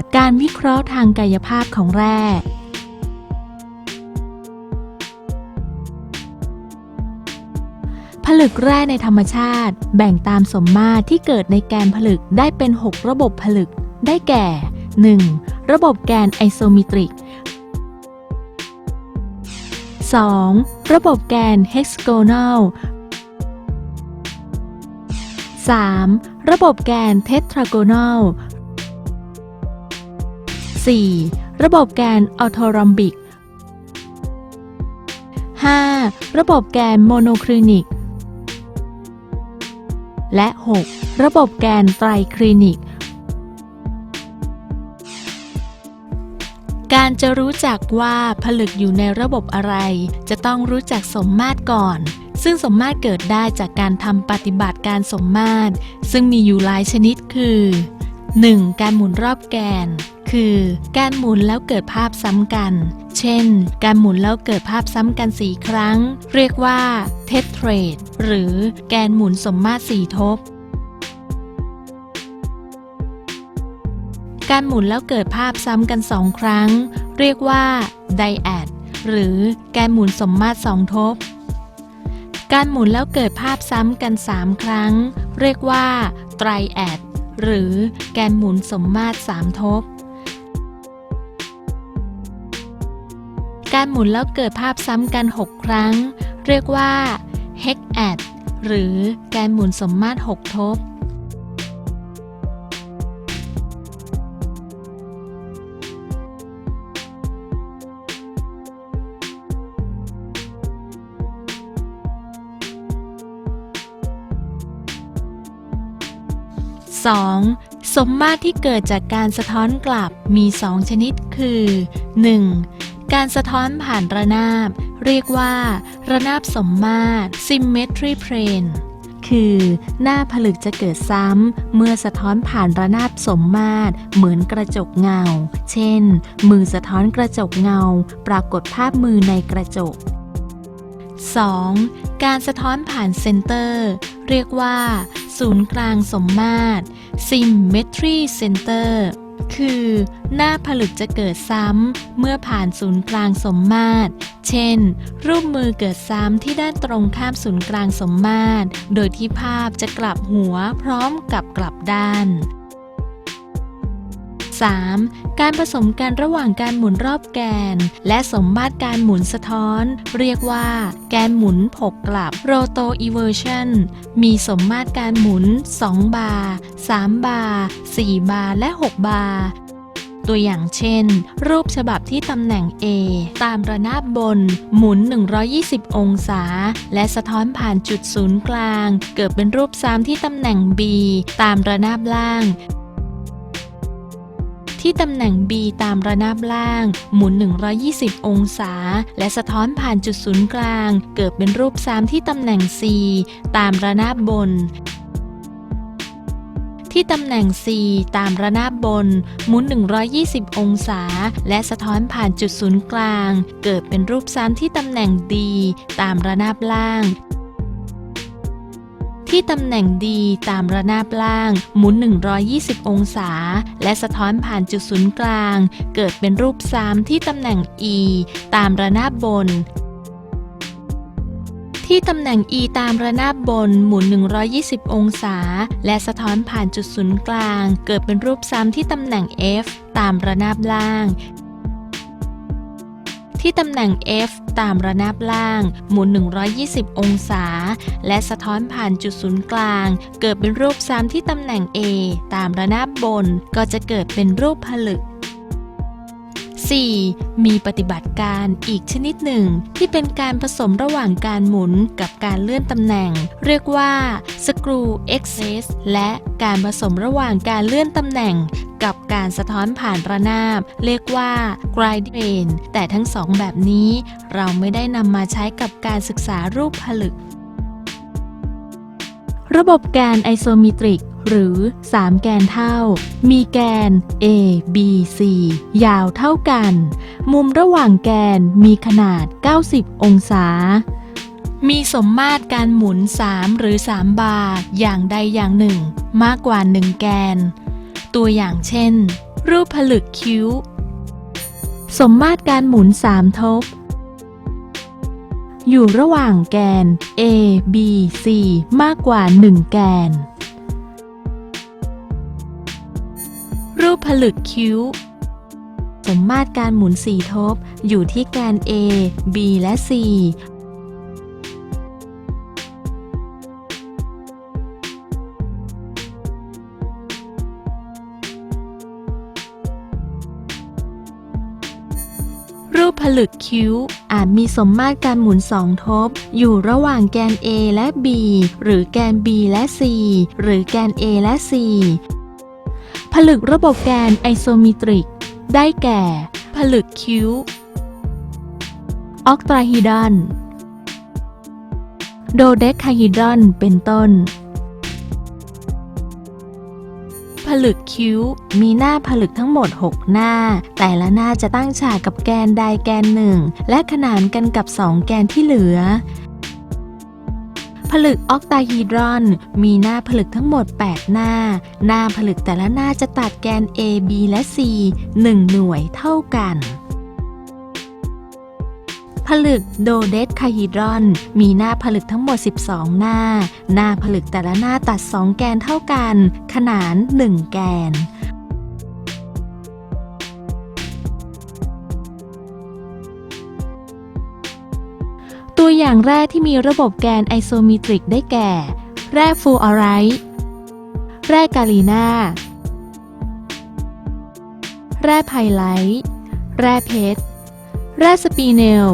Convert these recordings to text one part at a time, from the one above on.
กาสตร์การวิเคราะห์ทางกายภาพของแร่ผลึกแร่ในธรรมชาติ แบ่งตามสมมาตรที่เกิดในแกนผลึกได้เป็น 6 ระบบผลึก ได้แก่ 1. ระบบแกนไอโซมิตริก 2. ระบบแกนเฮกซโกน a ล 3. ระบบแกนเทตราโกน a ล 4. ระบบแกนออโทรอมบิก 5. ระบบแกนโมโนคลินิก และ 6. ระบบแกนไตรคลินิก การจะรู้จักว่าผลึกอยู่ในระบบอะไร จะต้องรู้จักสมมาตรก่อน ซึ่งสมมาตรเกิดได้จากการทำปฏิบัติการสมมาตร ซึ่งมีอยู่หลายชนิดคือ 1. การหมุนรอบแกน คือการหมุนแล้วเกิดภาพซ้ำกัน เช่น การหมุนแล้วเกิดภาพซ้ำกันสีครั้ง เรียกว่าเทตเทรดหรือแกนหมุนสมมาตรสี่ทบ การหมุนแล้วเกิดภาพซ้ำกันสองครั้ง เรียกว่าไดแอดหรือแกนหมุนสมมาตรสองทบ การหมุนแล้วเกิดภาพซ้ำกัน 3 ครั้ง เรียกว่าไตรแอดหรือแกนหมุนสมมาตร3ทบ การหมุนแล้วเกิดภาพซ้ำกัน 6 ครั้ง เรียกว่าเฮกแอดหรือแกนหมุนสมมาตร 6 ทบ 2. สมมาตรที่เกิดจากการสะท้อนกลับมี 2 ชนิดคือ 1. การสะท้อนผ่านระนาบ เรียกว่า ระนาบสมมาตร symmetry plane คือหน้าผลึกจะเกิดซ้ำ เมื่อสะท้อนผ่านระนาบสมมาตร เหมือนกระจกเงา เช่น มือสะท้อนกระจกเงา ปรากฏภาพมือในกระจก 2. การสะท้อนผ่านเซนเตอร์ เรียกว่า ศูนย์กลางสมมาตร symmetry center คือ หน้าผลึกจะเกิดซ้ำเมื่อผ่านศูนย์กลางสมมาตร เช่น รูปมือเกิดซ้ำที่ด้านตรงข้ามศูนย์กลางสมมาตร โดยที่ภาพจะกลับหัวพร้อมกับกลับด้าน 3. การผสมกันระหว่างการหมุนรอบแกน และสมมาตรการหมุนสะท้อน เรียกว่า แกนหมุนผกกลับ roto inversion มีสมมาตรการหมุน 2 บาร์3บาร์4บาร์และ 6 บาร์ตัวอย่างเช่น รูปฉบับที่ตำแหน่ง A ตามระนาบบน หมุน 120 องศา และสะท้อนผ่านจุดศูนย์กลาง เกิดเป็นรูปซ้ำที่ตำแหน่ง B ตามระนาบล่าง ที่ตำแหน่ง B ตามระนาบล่าง หมุน 120 องศา และสะท้อนผ่านจุดศูนย์กลาง เกิดเป็นรูปซ้ำที่ตำแหน่ง C ตามระนาบบนที่ตำแหน่ง C ตามระนาบบน หมุน 120 องศา และสะท้อนผ่านจุดศูนย์กลาง เกิดเป็นรูปซ้ำที่ตำแหน่ง D ตามระนาบล่าง ที่ตำแหน่ง D ตามระนาบล่าง หมุน 120 องศา และสะท้อนผ่านจุดศูนย์กลาง เกิดเป็นรูปซ้ำที่ตำแหน่ง E ตามระนาบบนที่ตำแหน่ง E ตามระนาบบนหมุน 120 องศา และสะท้อนผ่านจุดศูนย์กลาง เกิดเป็นรูปซ้ำที่ตำแหน่ง F ตามระนาบล่าง ที่ตำแหน่ง F ตามระนาบล่าง หมุน 120 องศา และสะท้อนผ่านจุดศูนย์กลาง เกิดเป็นรูปซ้ำที่ตำแหน่ง A ตามระนาบบน ก็จะเกิดเป็นรูปผลึก 4. มีปฏิบัติการอีกชนิดหนึ่ง ที่เป็นการผสมระหว่างการหมุนกับการเลื่อนตำแหน่ง เรียกว่า screw access และการผสมระหว่างการเลื่อนตำแหน่ง กับการสะท้อนผ่านระนาบ เรียกว่า gradient แต่ทั้งสองแบบนี้เราไม่ได้นำมาใช้กับการศึกษารูปผลึก ระบบแกนไอโซมิตริกหรือ 3 แกนเท่า มีแกน A B C ยาวเท่ากัน มุมระหว่างแกนมีขนาด 90 องศา มีสมมาตรการหมุน 3 หรือ 3 บาร์อย่างใดอย่างหนึ่ง มากกว่า 1 แกน ตัวอย่างเช่น รูปผลึกคิ้ว สมมาตรการหมุนสามทบ อยู่ระหว่างแกน A B C มากกว่า 1 แกน รูปผลึกคิ้ว สมมาตรการหมุนสี่ทบอยู่ที่แกน A B และ C ลึกคิ้ว อาจมีสมมาตรการหมุนสองทบ อยู่ระหว่างแกน A และ B หรือแกน B และ C หรือแกน A และ C ผลึกระบบแกนไอโซมิตริก ได้แก่ ผลึกคิ้ว ออกตรฮิดอน โดเดคาฮิดอน เป็นต้น ผลึกคิ้ว มีหน้าผลึกทั้งหมด 6 หน้า แต่ละหน้าจะตั้งฉากกับแกนใดแกนหนึ่ง และขนานกันกับ 2 แกนที่เหลือ ผลึกออกตาฮีดรอน มีหน้าผลึกทั้งหมด 8 หน้า หน้าผลึกแต่ละหน้าจะตัดแกน A B และ C 1 หน่วยเท่ากัน ผลึกโดเดคาฮีดรอน มีหน้าผลึกทั้งหมด 12 หน้า หน้าผลึกแต่ละหน้าตัด 2 แกนเท่ากัน ขนาน 1 แกนตัวอย่างแร่ที่มีระบบแกนไอโซมิตริกได้แก่ แร่ฟลูออไรด์แร่กาลีนาแร่ไพไลท์ แร่เพชร แร่สปีเนล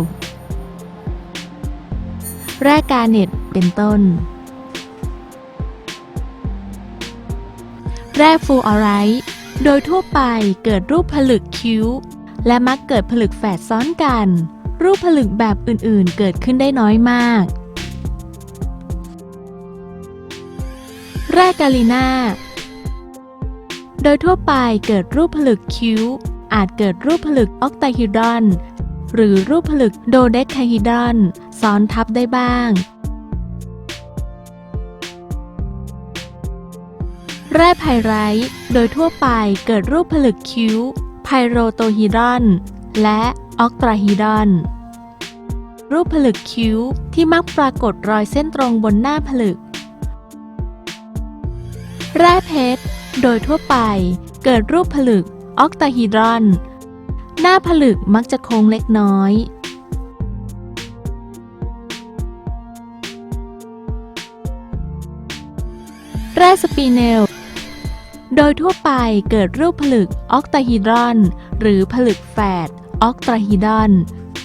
แร่กาเน็ตเป็นต้น แร่ฟลูออไรด์โดยทั่วไปเกิดรูปผลึกคิ้ว และมักเกิดผลึกแฝดซ้อนกัน รูปผลึกแบบอื่นๆ เกิดขึ้นได้น้อยมาก แร่กาลินาโดยทั่วไปเกิดรูปผลึกคิ้ว อาจเกิดรูปผลึกออกไตฮิดรอน หรือรูปผลึกโดเดคาฮิดรอน ซ้อนทับได้บ้าง แร่ไพไรท์โดยทั่วไปเกิดรูปผลึกคิ้ว ไพโรโตฮิดรอน และออกตรฮิดรอนรูปผลึกคิ้วที่มักปรากฏรอยเส้นตรงบนหน้าผลึก แร่เพชร โดยทั่วไปเกิดรูปผลึกออกตาฮีดรอน หน้าผลึกมักจะโค้งเล็กน้อย แร่สปีเนล โดยทั่วไปเกิดรูปผลึกออกตาฮีดรอน หรือผลึกแฝดออกตรฮีดรอน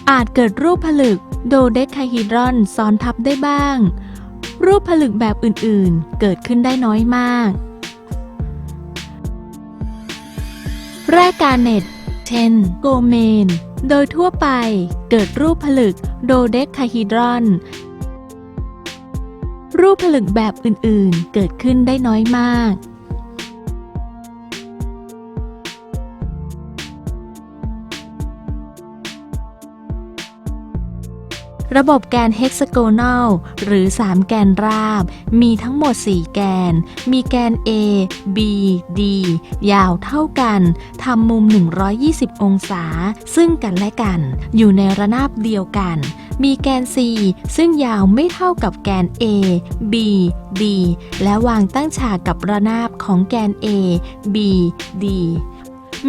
อาจเกิดรูปผลึกโดเดคาฮีดรอนซ้อนทับได้บ้าง รูปผลึกแบบอื่นๆ เกิดขึ้นได้น้อยมาก แร่กาเน็ต เช่น โกเมน โดยทั่วไปเกิดรูปผลึกโดเดคาฮีดรอน รูปผลึกแบบอื่นๆ เกิดขึ้นได้น้อยมาก ระบบแกนเฮกซาโกน a ลหรือ 3 แกนราบ มีทั้งหมด 4 แกน มีแกน A B D ยาวเท่ากันทำมุม 120 องศา ซึ่งกันและกัน อยู่ในระนาบเดียวกัน มีแกน C ซึ่งยาวไม่เท่ากับแกน A B D และวางตั้งฉากกับระนาบของแกน A B D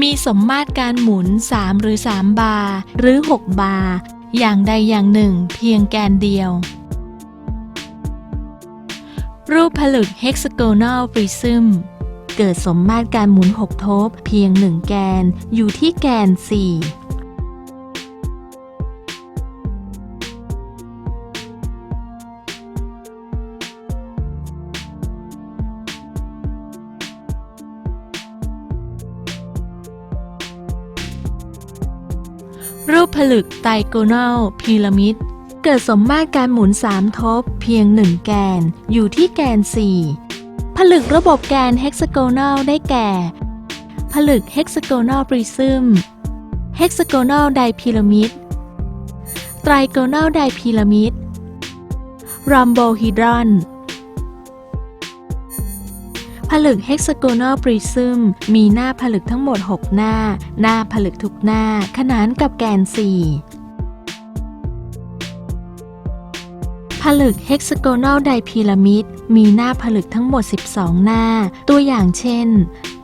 มีสมมาตรการหมุน 3 หรือ 3 บาร์หรือ 6 บาร์ อย่างใดอย่างหนึ่งเพียงแกนเดียว รูปผลึก hexagonal prism เกิดสมมาตรการหมุน 6 ทบ เพียง 1 แกนอยู่ที่แกน 4 รูปผลึกไตโกน a ลพีระมิด เกิดสมมาตรการหมุน 3 ทบ เพียง 1 แกน อยู่ที่แกน 4 ผลึกระบบแกนเฮกซาโกน a ลได้แก่ ผลึกเฮกซาโกน a ลปริซึมเฮกซาโกน a ลไดพีระมิด ไตรโกน a ลไดพีระมิดรัมโบฮีดรอน ผลึก hexagonal prism มีหน้าผลึกทั้งหมด 6 หน้า หน้าผลึกทุกหน้า ขนานกับแกน 4ผลึก hexagonal dipyramid มีหน้าผลึกทั้งหมด 12 หน้า ตัวอย่างเช่น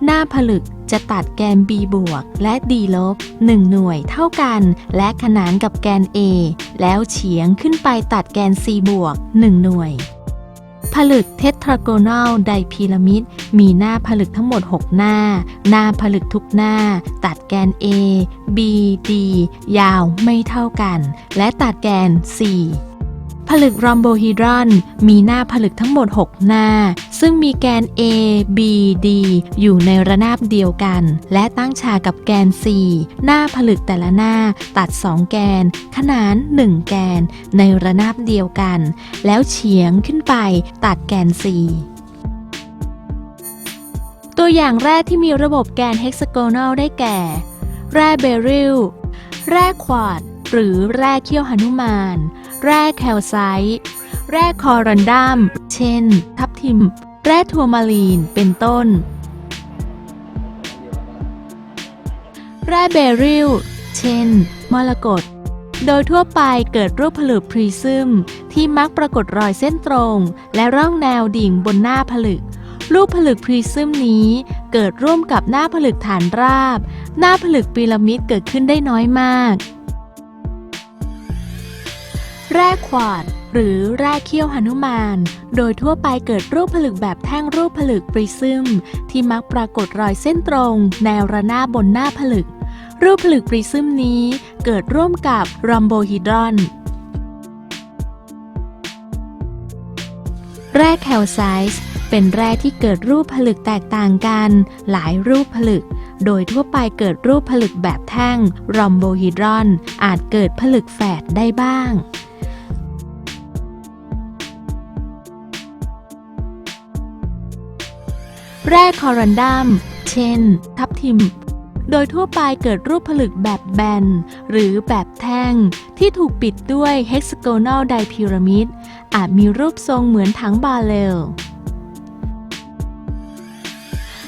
หน้าผลึกจะตัดแกน b บวก และ d ลบ 1 หน่วยเท่ากัน และขนานกับแกน a แล้วเฉียงขึ้นไปตัดแกน c บวก 1 หน่วย ผลึกเทตราโกนัลไดพีระมิด มีหน้าผลึกทั้งหมด 6 หน้า หน้าผลึกทุกหน้า ตัดแกน a b d ยาวไม่เท่ากัน และตัดแกน c ผลึกรอมโบฮีดรอน มีหน้าผลึกทั้งหมด 6 หน้า ซึ่งมีแกน A B D อยู่ในระนาบเดียวกัน และตั้งฉากกับแกน C หน้าผลึกแต่ละหน้าตัด 2 แกน ขนาน 1 แกน ในระนาบเดียวกัน แล้วเฉียงขึ้นไปตัดแกน C ตัวอย่างแร่ที่มีระบบแกนเฮกซาโกน a ลได้แก่ แร่เบริล แร่ควาร์ตซ์หรือแร่เขี้ยวหนุมาน แร่แคลไซต์แร่คอรันดัม เช่น ทับทิม แร่ทัวร์มาลีน เป็นต้น แร่เบริล เช่น มรกต โดยทั่วไปเกิดรูปผลึกพรีซึม ที่มักปรากฏรอยเส้นตรง และร่องแนวดิ่งบนหน้าผลึก รูปผลึกพรีซึมนี้เกิดร่วมกับหน้าผลึกฐานราบ หน้าผลึกพีระมิดเกิดขึ้นได้น้อยมาก แร่ควาร์ตซ์หรือแร่เขี้ยวหนุมาน โดยทั่วไปเกิดรูปผลึกแบบแท่งรูปผลึกปริซึม ที่มักปรากฏรอยเส้นตรง แนวระนาบบนหน้าผลึก รูปผลึกปริซึมนี้เกิดร่วมกับรอมโบฮีดรอนแร่แคลไซต์เป็นแร่ที่เกิดรูปผลึกแตกต่างกัน หลายรูปผลึก โดยทั่วไปเกิดรูปผลึกแบบแท่งรอมโบฮีดรอน อาจเกิดผลึกแฝดได้บ้าง แร่คอรันดัม เช่น ทับทิม โดยทั่วไปเกิดรูปผลึกแบบแบน หรือแบบแท่ง ที่ถูกปิดด้วย hexagonal dipyramid อาจมีรูปทรงเหมือนถังบาเลล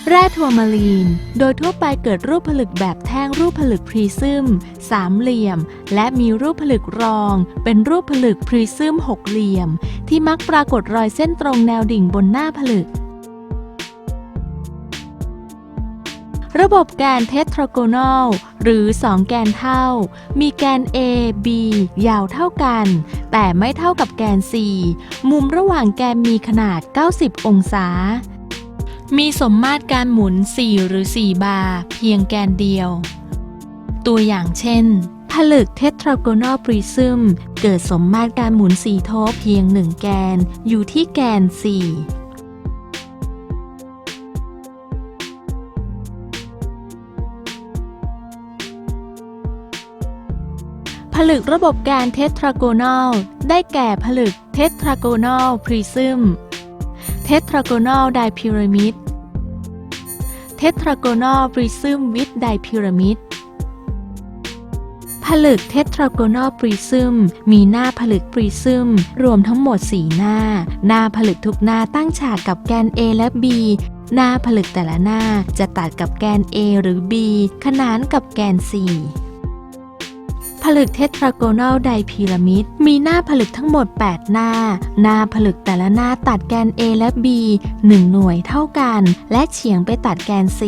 แร่ทัวร์มาลีน โดยทั่วไปเกิดรูปผลึกแบบแท่งรูปผลึกพรีซึมสามเหลี่ยม และมีรูปผลึกรอง เป็นรูปผลึกพรีซึมหกเหลี่ยม ที่มักปรากฏรอยเส้นตรงแนวดิ่งบนหน้าผลึก ระบบแกนเทตราโกนอลหรือ 2 แกนเท่า มีแกน A B ยาวเท่ากัน แต่ไม่เท่ากับแกน C มุมระหว่างแกนมีขนาด 90 องศา มีสมมาตรการหมุน 4 หรือ 4 บาร์เพียงแกนเดียว ตัวอย่างเช่นผลึกเทตราโกนอลปริซึมเกิดสมมาตรการหมุน4ทบเพียง 1 แกน อยู่ที่แกน 4 ลึกระบบแกนเทตราโกนอลได้แก่ผลึกเทตราโกนอลพริซึมเทตราโกนอลไดพิรามิดเทตราโกนอลพริซึมวิดไดพิรามิด ผลึกเทตราโกนอลปริซึมมีหน้าผลึกปริซึมรวมทั้งหมด 4 หน้า หน้าผลึกทุกหน้าตั้งฉากกับแกน A และ B หน้าผลึกแต่ละหน้าจะตัดกับแกน A หรือ B ขนานกับแกน C ลึกเทตราโกนอลไดพีระมิด มีหน้าผลึกทั้งหมด 8 หน้า หน้าผลึกแต่ละหน้าตัดแกน A และ B 1 หน่วยเท่ากัน และเฉียงไปตัดแกน C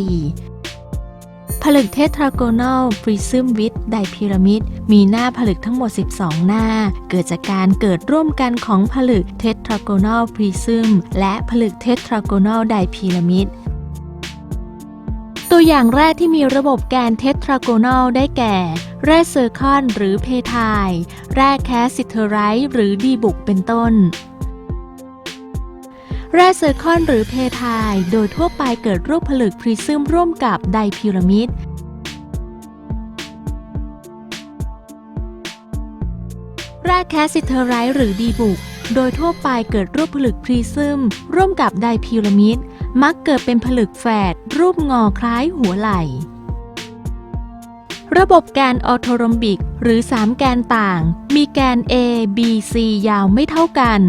ผลึกเทตราโกนอลปริซึมวิดไดพีระมิด มีหน้าผลึกทั้งหมด 12 หน้า เกิดจากการเกิดร่วมกันของผลึกเทตราโกนอลปริซึมและผลึกเทตราโกนอลไดพีระมิด ตัวอย่างแรกที่มีระบบแกนเทตราโกนอลได้แก่ แร่เซอร์คอนหรือเพทาย แร่แคสซิเทอไรต์หรือดีบุกเป็นต้น แร่เซอร์คอนหรือเพทาย โดยทั่วไปเกิดรูปผลึกพริซึมร่วมกับไดพีระมิดแร่แคสซิเทอไรต์หรือดีบุก โดยทั่วไปเกิดรูปผลึกพริซึมร่วมกับไดพีระมิด มักเกิดเป็นผลึกแฝดรูปงอคล้ายหัวไหล่ ระบบแกนออโทรมบิก หรือ 3 แกนต่าง มีแกน A B C ยาวไม่เท่ากัน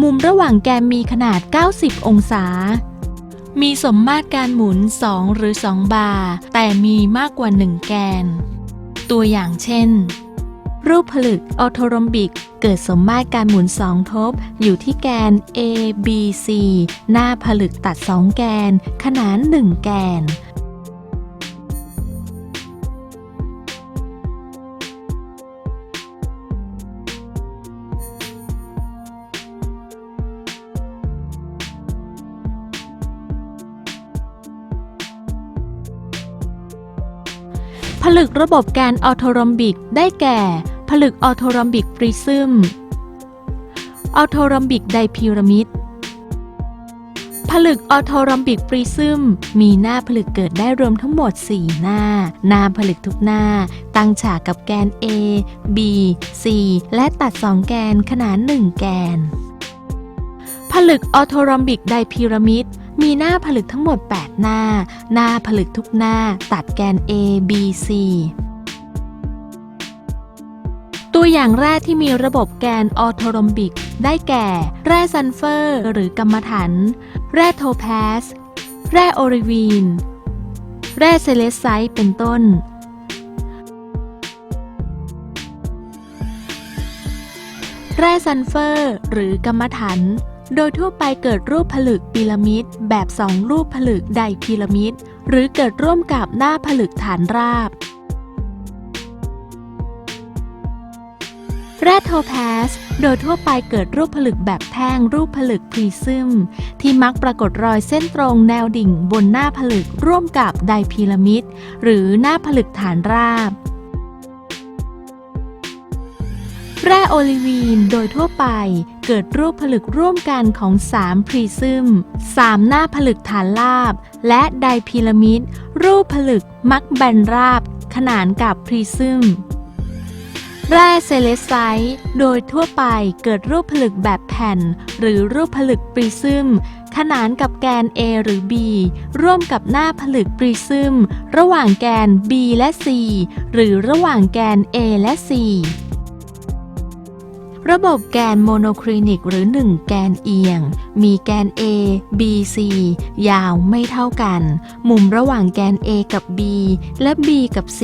มุมระหว่างแกนมีขนาด 90 องศา มีสมมาตรการหมุน 2 หรือ 2 บาร์แต่มีมากกว่า 1 แกน ตัวอย่างเช่น รูปผลึกออโทรมบิก เกิดสมมาตรการหมุน2ทบ อยู่ที่แกน A B C หน้าผลึกตัด2แกน ขนาน 1 แกนผลึกระบบแกนออโทรมบิกได้แก่ ผลึกออโทรอมบิกปริซึม ออโทรอมบิกไดพีระมิด ผลึกออโทรอมบิกปริซึม มีหน้าผลึกเกิดได้รวมทั้งหมด 4 หน้า หน้าผลึกทุกหน้า ตั้งฉากกับแกน A B C และตัด 2 แกนขนาน 1 แกน ผลึกออโทรอมบิกไดพีระมิดมีหน้าผลึกทั้งหมด 8 หน้า หน้าผลึกทุกหน้า ตัดแกน A B C ตัวอย่างแร่ที่มีระบบแกนออโทรมบิก ได้แก่ แร่ซัลเฟอร์หรือกรรมถัน แร่โทแพส แร่โอริวีน แร่เซเลสไซต์เป็นต้นแร่ซัลเฟอร์หรือกรรมถัน โดยทั่วไปเกิดรูปผลึกพีระมิด แบบสองรูปผลึกไดพีระมิด หรือเกิดร่วมกับหน้าผลึกฐานราบ แร่โทแพส โดยทั่วไปเกิดรูปผลึกแบบแท่งรูปผลึกพรีซึม ที่มักปรากฏรอยเส้นตรงแนวดิ่งบนหน้าผลึกร่วมกับไดพีระมิด หรือหน้าผลึกฐานราบแร่โอลิวีนโดยทั่วไปเกิดรูปผลึกร่วมกันของ 3 พรีซึม 3 หน้าผลึกฐานราบ และไดพีระมิด รูปผลึกมักแบนราบ ขนานกับพรีซึม แร่เซเลสไซต์โดยทั่วไปเกิดรูปผลึกแบบแผ่น หรือรูปผลึกปริซึม ขนานกับแกน A หรือ B ร่วมกับหน้าผลึกปริซึม ระหว่างแกน B และ C หรือระหว่างแกน A และ C ระบบแกนโมโนคลินิกหรือ 1 แกนเอียง มีแกน A B C ยาวไม่เท่ากัน มุมระหว่างแกน A กับ B และ B กับ C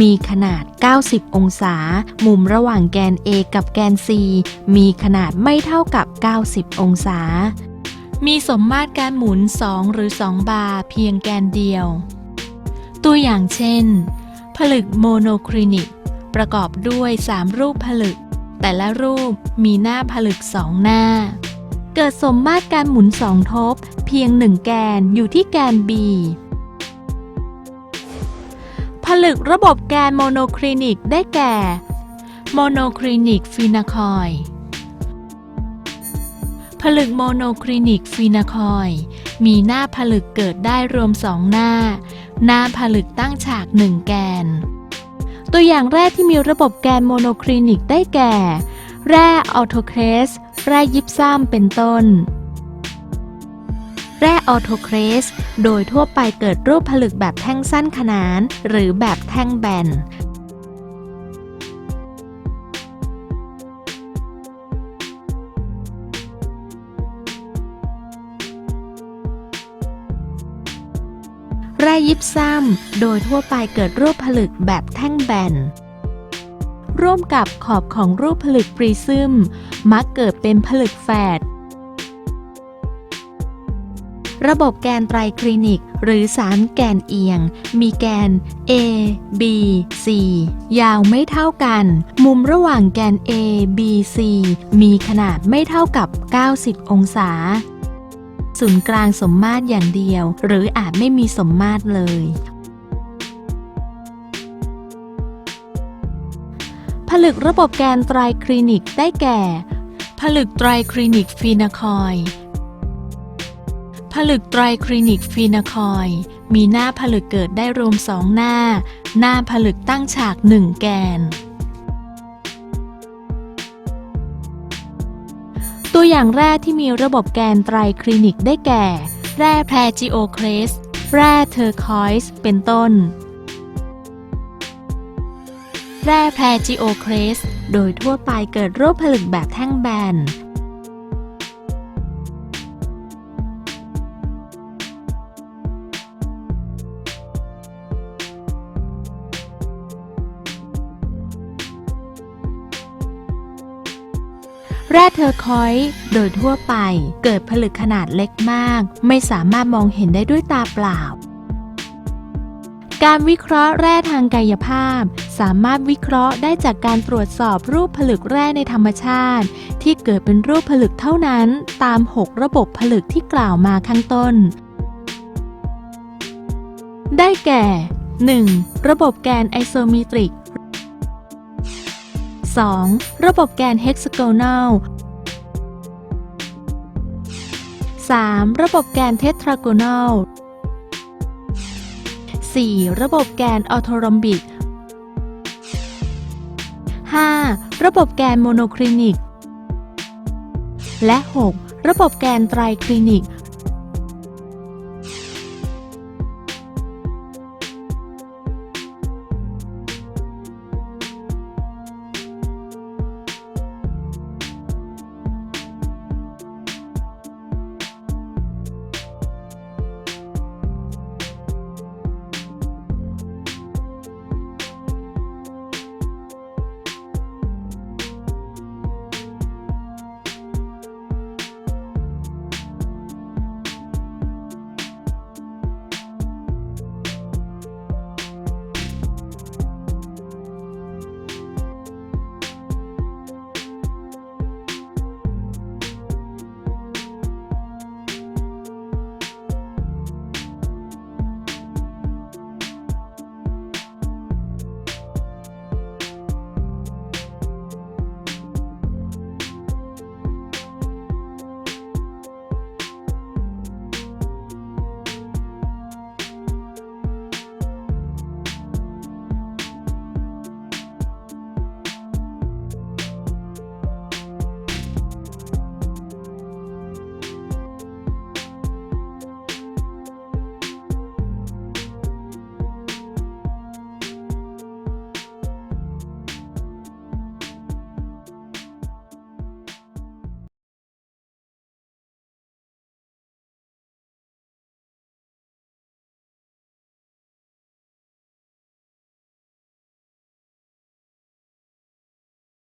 มีขนาด 90 องศา มุมระหว่างแกน A กับแกน C มีขนาดไม่เท่ากับ 90 องศา มีสมมาตรการหมุน 2 หรือ 2 บาร์เพียงแกนเดียว ตัวอย่างเช่น ผลึกโมโนคลินิก ประกอบด้วย 3 รูปผลึก แต่ละรูปมีหน้าผลึกสองหน้า เกิดสมมาตรการหมุนสองทบ เพียงหนึ่งแกนอยู่ที่แกน B ผลึกระบบแกนโมโนคลินิกได้แก่โมโนคลินิกฟีนาคอยด์ผลึกโมโนคลินิกฟีนาคอยด์มีหน้าผลึกเกิดได้รวมสองหน้า หน้าผลึกตั้งฉากหนึ่งแกน ตัวอย่างแร่ที่มีระบบแกนโมโนคลินิกได้แก่ แร่ออโทเครส แร่ยิปซัมเป็นต้น แร่ออโทเครส โดยทั่วไปเกิดรูปผลึกแบบแท่งสั้นขนาน หรือแบบแท่งแบน ยิปซัมโดยทั่วไปเกิดรูปผลึกแบบแท่งแบน ร่วมกับขอบของรูปผลึกปริซึม มักเกิดเป็นผลึกแฝด ระบบแกนไตรคลินิก หรือสารแกนเอียง มีแกน A B C ยาวไม่เท่ากัน มุมระหว่างแกน A B C มีขนาดไม่เท่ากับ 90 องศา ศูนย์กลางสมมาตรอย่างเดียว หรืออาจไม่มีสมมาตรเลย ผลึกระบบแกนไตรคลินิกได้แก่ ผลึกไตรคลินิกฟีนาคอยผลึกไตรคลินิกฟีนาคอยมีหน้าผลึกเกิดได้รวมสองหน้า หน้าผลึกตั้งฉากหนึ่งแกน ตัวอย่างแร่ที่มีระบบแกนไตรคลินิกได้แก่ แร่แพรจิโอเคลสแร่เทอร์คอยส์เป็นต้น แร่แพรจิโอเคลสโดยทั่วไปเกิดรูปผลึกแบบแท่งแบน แร่เทอร์คอยส์โดยทั่วไปเกิดผลึกขนาดเล็กมาก ไม่สามารถมองเห็นได้ด้วยตาเปล่า การวิเคราะห์แร่ทางกายภาพ สามารถวิเคราะห์ได้จากการตรวจสอบรูปผลึกแร่ในธรรมชาติ ที่เกิดเป็นรูปผลึกเท่านั้น ตาม 6 ระบบผลึกที่กล่าวมาข้างต้น ได้แก่ 1. ระบบแกนไอโซเมตริก 2. ระบบแกนเฮกซาโกนัล 3. ระบบแกนเทตราโกนัล 4. ระบบแกนออโทรอมบิก 5. ระบบแกนโมโนคลินิก และ 6. ระบบแกนไตรคลินิก